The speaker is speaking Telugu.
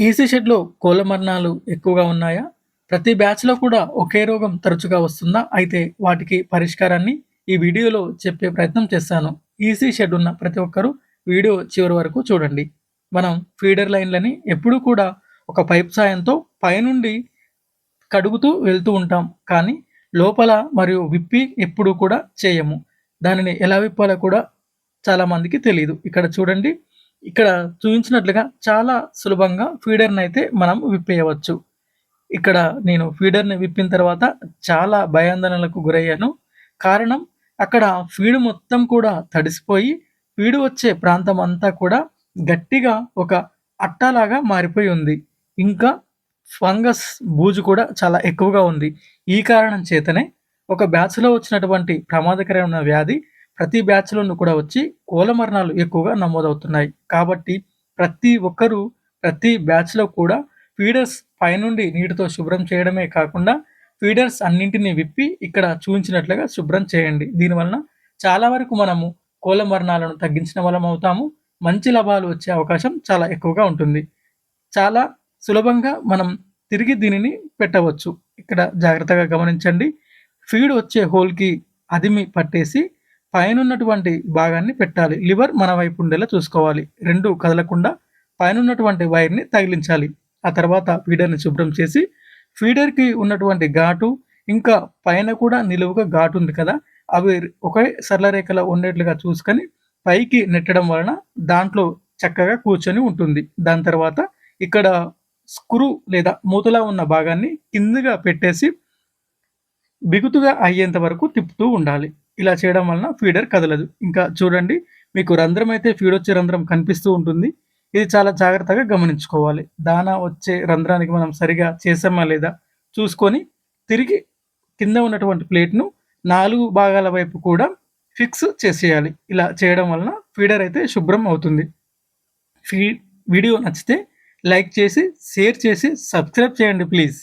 ఈసీ షెడ్‌లో కోళ్ళ మరణాలు ఎక్కువగా ఉన్నాయా? ప్రతి బ్యాచ్‌లో కూడా ఒకే రోగం తరచుగా వస్తుందా? అయితే వాటికి పరిష్కారాన్ని ఈ వీడియోలో చెప్పే ప్రయత్నం చేస్తాను. ఈసీ షెడ్ ఉన్న ప్రతి ఒక్కరూ వీడియో చివరి వరకు చూడండి. మనం ఫీడర్ లైన్‌లని ఎప్పుడూ కూడా ఒక పైప్ సాయంతో పైనుండి కడుగుతూ వెళ్తూ ఉంటాం. కానీ లోపల మరియు విప్పి ఎప్పుడూ కూడా చేయము. దానిని ఎలా విప్పాలో కూడా చాలామందికి తెలియదు ఇక్కడ చూడండి. ఇక్కడ చూపించినట్లుగా చాలా సులభంగా ఫీడర్ని అయితే మనం విప్పేయవచ్చు. ఇక్కడ నేను ఫీడర్‌ని విప్పిన తర్వాత చాలా భయాందోళనలకు గురయ్యాను. కారణం అక్కడ ఫీడ్ మొత్తం కూడా తడిసిపోయి ఫీడ్ వచ్చే ప్రాంతం అంతా కూడా గట్టిగా ఒక అట్టలాగా మారిపోయి ఉంది. ఇంకా ఫంగస్ బూజు కూడా చాలా ఎక్కువగా ఉంది. ఈ కారణం చేతనే ఒక బ్యాచ్‌లో వచ్చినటువంటి ప్రమాదకరమైన వ్యాధి ప్రతి బ్యాచ్‌లోనూ కూడా వచ్చి కోల మరణాలు ఎక్కువగా నమోదవుతున్నాయి. కాబట్టి ప్రతి ఒక్కరూ ప్రతి బ్యాచ్‌లో కూడా ఫీడర్స్ పైనుండి నీటితో శుభ్రం చేయడమే కాకుండా ఫీడర్స్ అన్నింటిని విప్పి ఇక్కడ చూపించినట్లుగా శుభ్రం చేయండి. దీనివలన చాలా వరకు మనము కోల మరణాలను తగ్గించిన వాళ్ళం అవుతాము. మంచి లాభాలు వచ్చే అవకాశం చాలా ఎక్కువగా ఉంటుంది. చాలా సులభంగా మనం తిరిగి దీనిని పెట్టవచ్చు. ఇక్కడ జాగ్రత్తగా గమనించండి. ఫీడ్ వచ్చే హోల్‌కి అదిమి పట్టేసి పైన ఉన్నటువంటి భాగాన్ని పెట్టాలి. లివర్ మన వైపు ఉండేలా చూసుకోవాలి. రెండు కదలకుండా పైన ఉన్నటువంటి వైర్‌ని తగిలించాలి. ఆ తర్వాత ఫీడర్‌ని శుభ్రం చేసి ఫీడర్‌కి ఉన్నటువంటి ఘాటు ఇంకా పైన కూడా నిలువుగా ఘాటు ఉంది కదా! అవి ఒకే సరళ రేఖలో ఉండేట్లుగా చూసుకొని పైకి నెట్టడం వలన దాంట్లో చక్కగా కూర్చొని ఉంటుంది. దాని తర్వాత ఇక్కడ స్క్రూ లేదా మూతలా ఉన్న భాగాన్ని కిందగా పెట్టేసి బిగుతుగా అయ్యేంత వరకు తిప్పుతూ ఉండాలి. ఇలా చేయడం వలన ఫీడర్ కదలదు. ఇంకా చూడండి మీకు రంధ్రం అయితే ఫీడ్ వచ్చే రంధ్రం కనిపిస్తూ ఉంటుంది. ఇది చాలా జాగ్రత్తగా గమనించుకోవాలి. దానా వచ్చే రంధ్రానికి మనం సరిగా చేసామా లేదా చూసుకొని తిరిగి కింద ఉన్నటువంటి ప్లేట్‌ను నాలుగు భాగాల వైపు కూడా ఫిక్స్ చేసేయాలి. ఇలా చేయడం వలన ఫీడర్ అయితే శుభ్రం అవుతుంది. ఫీ వీడియో నచ్చితే లైక్ చేసి, షేర్ చేసి, సబ్స్క్రైబ్ చేయండి ప్లీజ్.